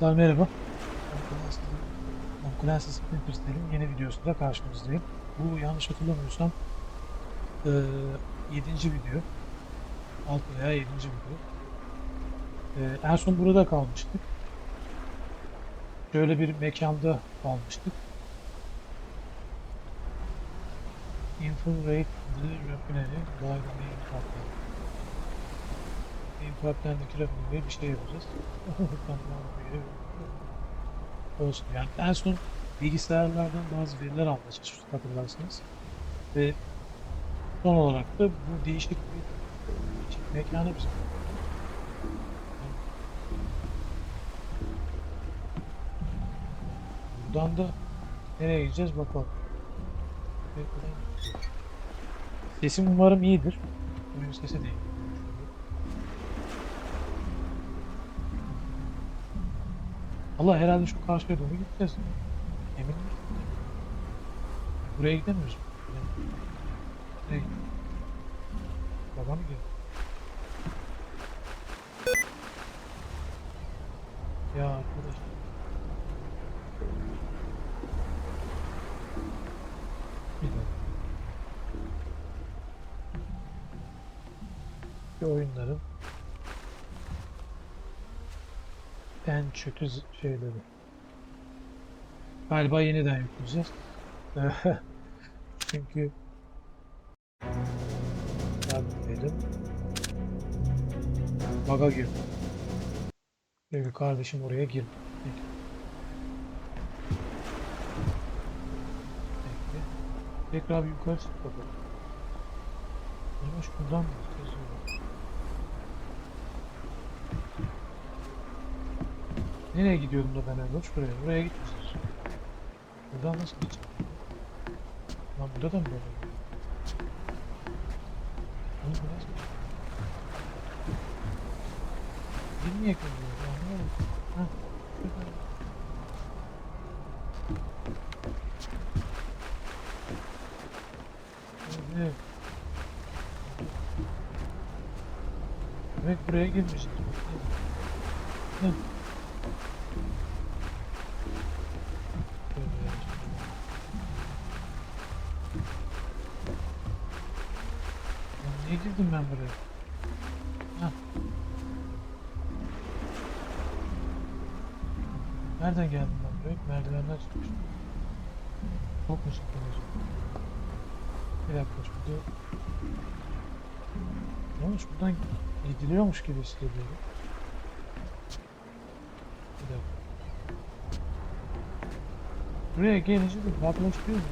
Dostlar merhaba. Tom Clancy Splinter Cell'in yeni videosuyla karşınızdayım. Bu yanlış hatırlamıyorsam eee 7. video. 6 veya 7. video. Eee, en son burada kalmıştık. Şöyle bir mekanda kalmıştık. Infiltrate the refinery by the Main pipeline'deki refinery'e bir şey yapacağız. Olsun yani en son bilgisayarlardan bazı veriler almaya çalışmıştık hatırlarsanız. Ve son olarak da bu değişik bir değişik mekana bizim. Buradan da nereye gideceğiz bakalım. Sesim umarım iyidir. Oyun sesi değil. Allah herhalde şu karşıya doğru gideceğiz. Emin misin? Buraya gidemiyoruz. Nereye gidiyor? Baba mı gidiyor? Ya en kötü z- şeyleri. Galiba yeniden yükleyeceğiz. Çünkü yardım edelim. Baga girdim. Çünkü kardeşim oraya girdi. Tekrar yukarı çık bakalım. Ama şuradan mı gideceğiz? Nereye gidiyordum da ben Erdoğan? Buraya. Buraya gitmişiz. Buradan nasıl gideceğim? Lan burada da mı böyle? Oğlum bu nasıl? Bilmeyek mi bu? Anlamadım. Hah. şurada. Evet. Demek buraya girmişiz. Hı. Çok mu sıkıntı Bir dakika şurada... Ne olmuş? Buradan gidiliyormuş gibi hissediyorum. Bir dakika. Buraya gelince de baklaşıyor mu?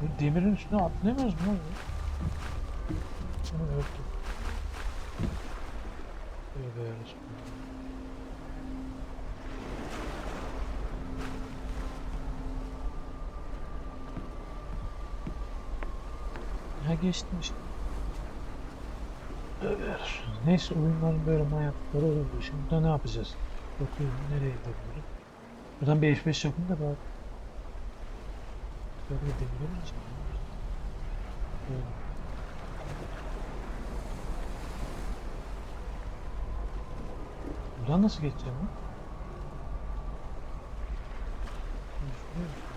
Bu demirin üstüne atlayamıyoruz mu? Bunu örttüm. Tövbe yarasın. Tövbe yarasın. Neyse oyunların böyle manyaklıkları oluyor. Şimdi burada ne yapacağız? Bakıyorum nereye gidebilirim? Buradan bir F5 yapın da bak. Böyle demiyor mu? Buradan nasıl geçeceğim lan? Şuraya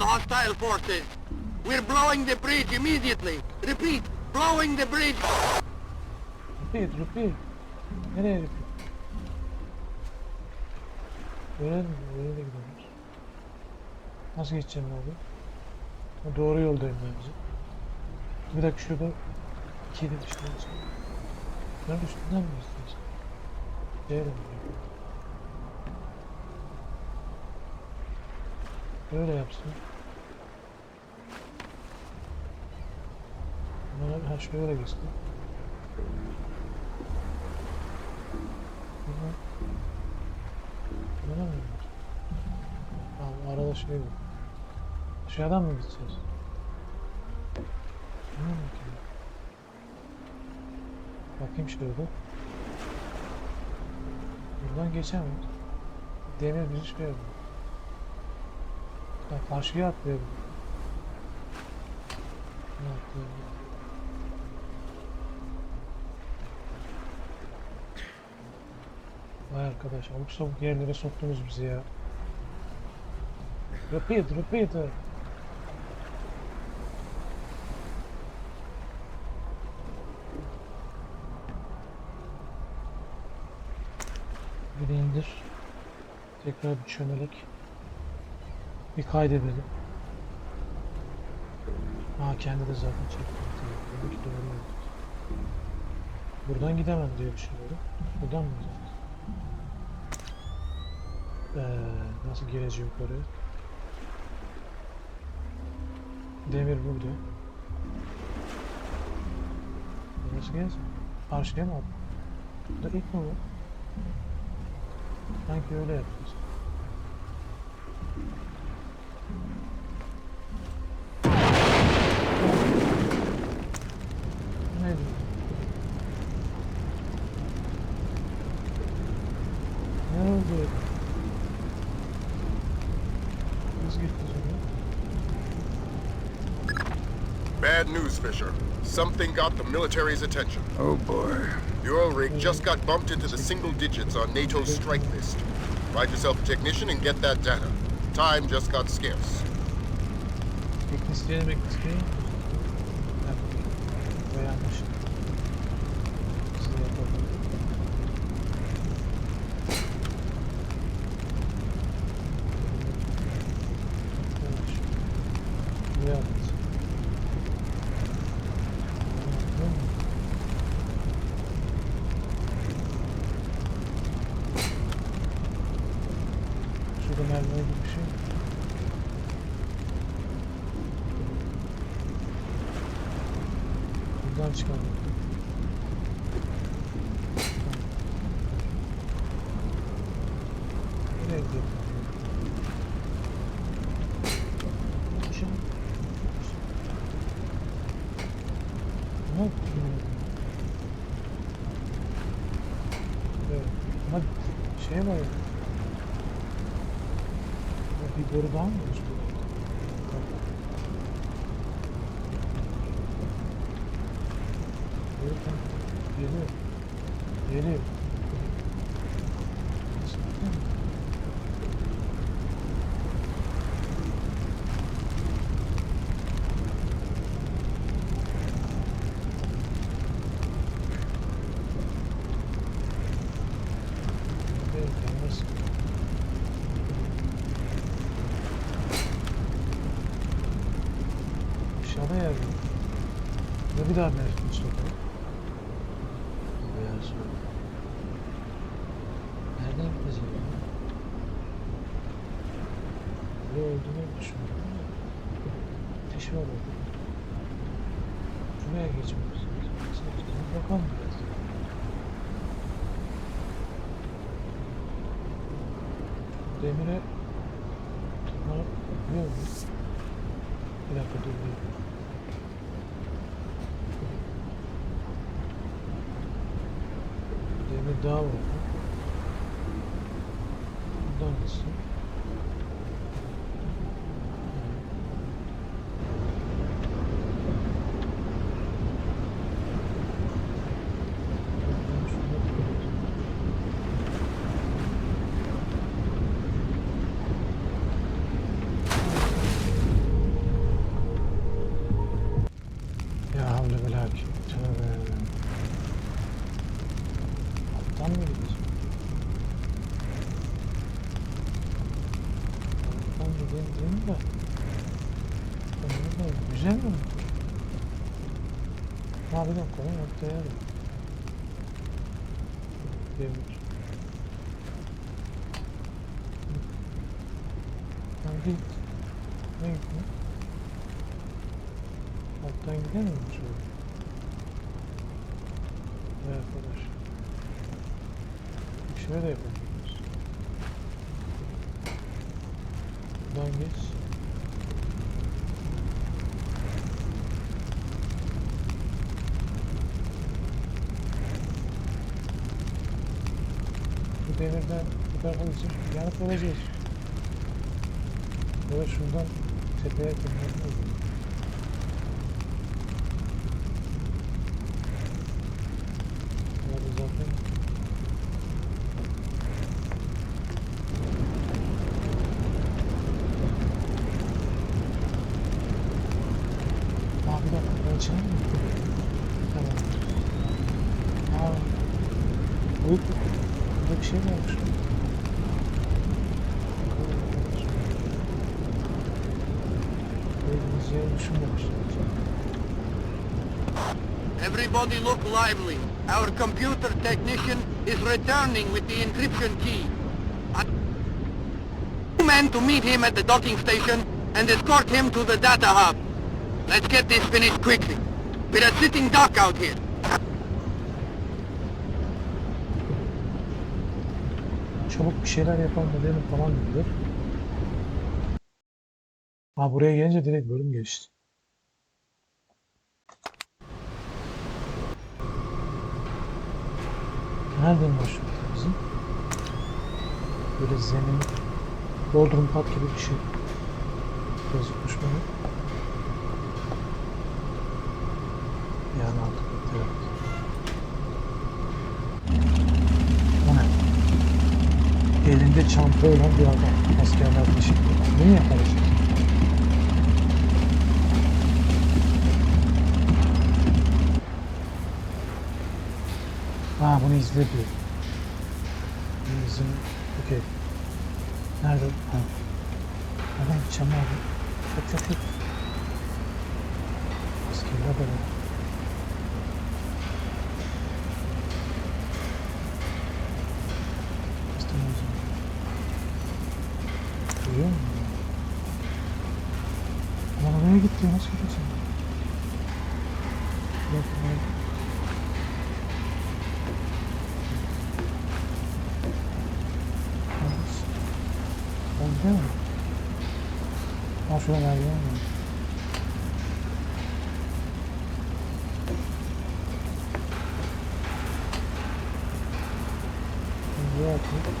on hostile forces. We're blowing the bridge immediately. Repeat, blowing the bridge. Repeat, repeat. Nereye repeat? Öyle mi? Öyle de gidiyoruz. Nasıl geçeceğim abi? Doğru yoldayım bence. Bir dakika şurada iki de bir şey olacak. Ben üstünden mi istiyorsun? Değilim. Böyle yapsın. Bana ha şöyle geçti. Buna Buna mı gidiyor? Tamam arada şey var. Aşağıdan mı gideceğiz? Mı gidiyor? Bakayım şurada. Buradan geçemeyiz. Demir bizi şey yapıyor. Ya karşıya atlıyor. Ne atlıyor? Vay arkadaş abuk sabuk yerlere soktunuz bizi ya. Repeat, repeat. Bir indir. Tekrar bir çömelek. Bir kaydedelim. Ha kendi de zaten çekti. Demek ki doğru yol. Buradan gidemem diye düşünüyorum. Buradan mı gideceğiz? Ee, nasıl gireceğim oraya? Demir burada. Nasıl geleceğim? Karşıya mı atla? Bu da ilk mi bu? Sanki öyle yapacağız. Ne oldu? Nasıl gitti sonra? Bad news, Fisher. Something got the military's attention. Oh boy. Your rig just got bumped into the single digits on NATO's strike list. Find yourself a technician and get that data. Time just got scarce. Teknisyeni bekleyin. Bu Çıkalım. Nereye? Şimdi... Ne yapıyor? Evet. Ama şey var. Ya Bir boru daha mı var? Evet, yalnız. Aşağıda yer yok. Ne bir daha merkez sokuyor? Beyaz yol. Nereden ya? Böyle olduğunu düşünüyorum geçmemiz lazım. Nasıl gideceğim? Bakalım biraz. Demire tırmanabiliyor muyuz? Bir dakika dur daha var. Buradan gitsin. Lan ortaya yer. Demir. Ha git. Ne gitme? Alttan gidemiyor mu şöyle? Vay arkadaş. Şöyle yapabiliriz. Buradan geç. Bu demirden bu tarafa geçip yanıp öleceğiz. Böyle şuradan tepeye tırmanmaz lively. Our computer technician is returning with the encryption key. I men to meet him at the docking station and escort him to the data hub. Let's get this finished quickly. We're a sitting duck out here. Çabuk bir şeyler yapalım edelim falan dediler. Ha buraya gelince direkt bölüm geçti. Nereden başlıyor bizim? Böyle zemin, Bodrum kat gibi bir şey. Gözükmüş bana. Yani artık evet. O ne? elinde çanta olan bir adam. Askerler peşinde. Ne yakalayacak? Ha bunu izle diyor. Bizim... Okey. Nerede? Ha. Nereden gideceğim abi? Çok çok çok. Askerler zaman. Duyuyor musun? Ama oraya gitti. Nasıl gideceksin? Ha şuradan merdiven var. Ben buraya atayım.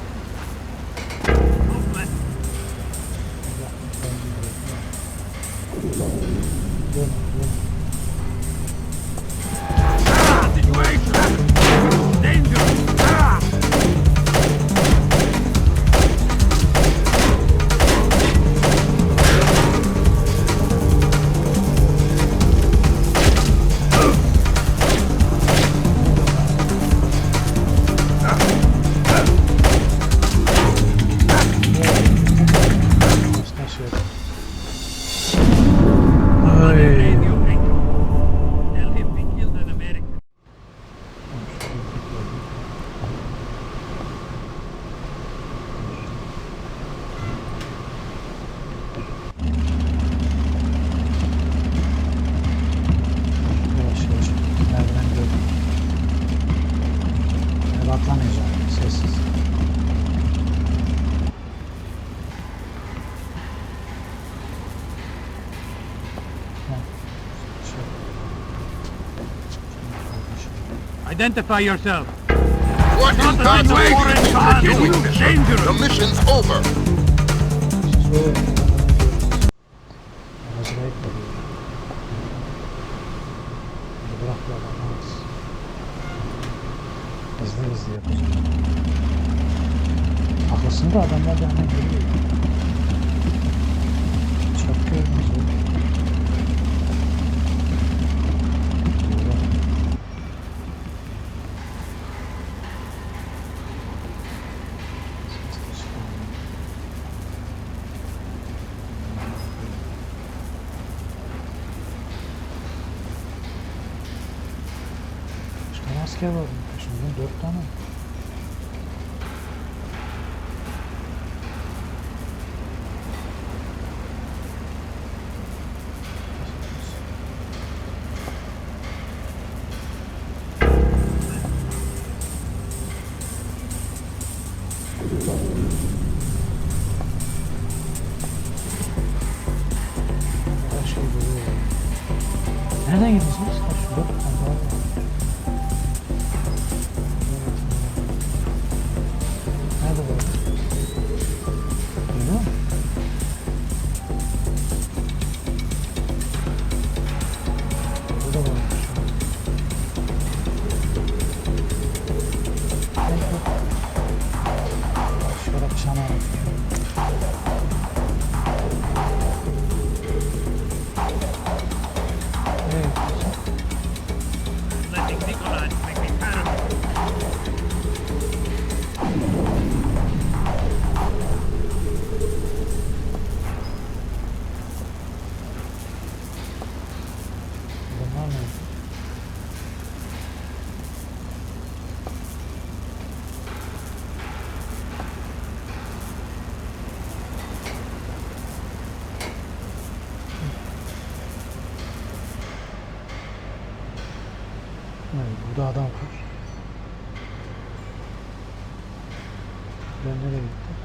Identify yourself. What in Not God's another name do you doing dangerous. The mission's over. İzle yapacağım. Haklısın da adamlar da hemen geliyor. Evet, burada adam var. Ben nereye gittim?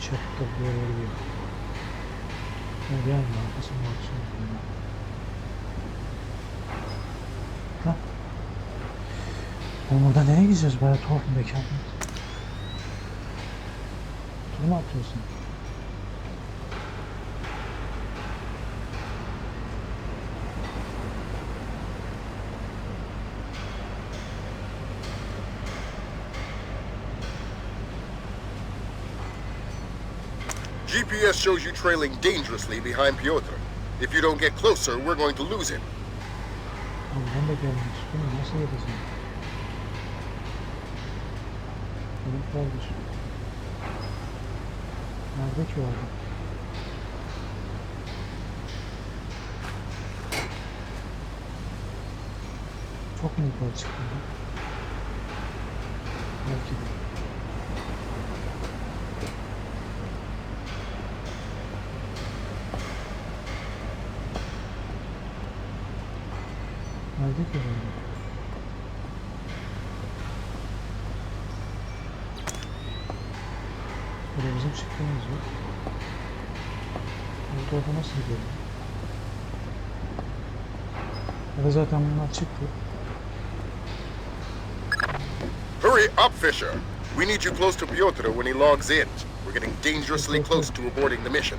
Çatıda bir yere. Ne gelmiyor, arkasını baksana. Ha? Oğlum burada nereye gideceğiz? Baya tuhaf bir mekan. Tur mu atıyorsun? GPS shows you trailing dangerously behind Piotr. If you don't get closer, we're going to lose him. Çok mu çıktı? Belki de. O adam? Burada bizim çıktığımız yok. Bu tarafa nasıl gidiyor? Ya da zaten bunlar çıktı. Hurry up, Fisher. We need you close to Piotr when he logs in. We're getting dangerously close to aborting the mission.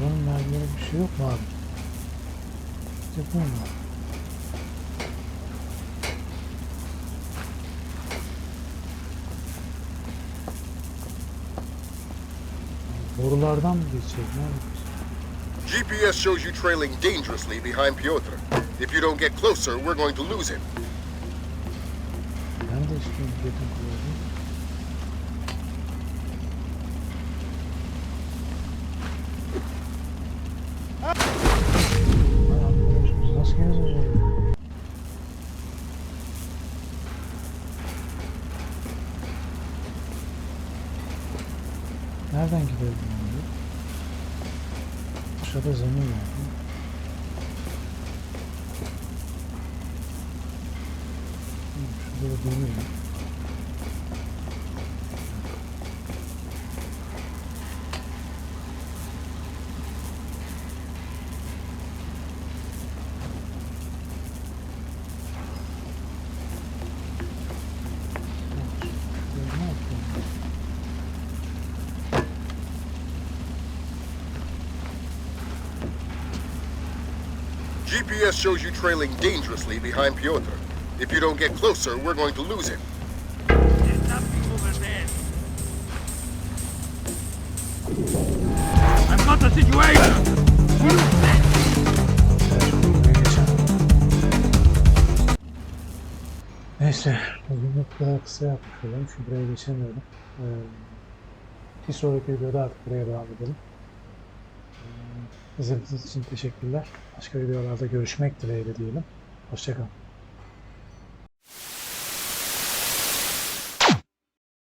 Buranın merdiveninde bir şey yok mu abi? Bu mu? Borulardan mı geçeceğiz? Ne? GPS shows you trailing dangerously behind Piotr. If you don't get closer, we're going to lose him. Ben de istiyorum yetim kullanmayı. Nereden gidelim abi? Aşağıda zemin var. değil mi? Hı, Şurada da. Ne GPS shows you trailing dangerously behind Piotr. If you don't get closer, we're going to lose him. There's nothing over there. I've got the situation! Buraya geçelim. Neyse, bugünlük bu kadar kısa yapmış olalım. Şu buraya geçemiyorum. Ee, bir sonraki videoda artık buraya devam edelim. İzlediğiniz için teşekkürler. Başka videolarda görüşmek dileğiyle diyelim. Hoşçakalın.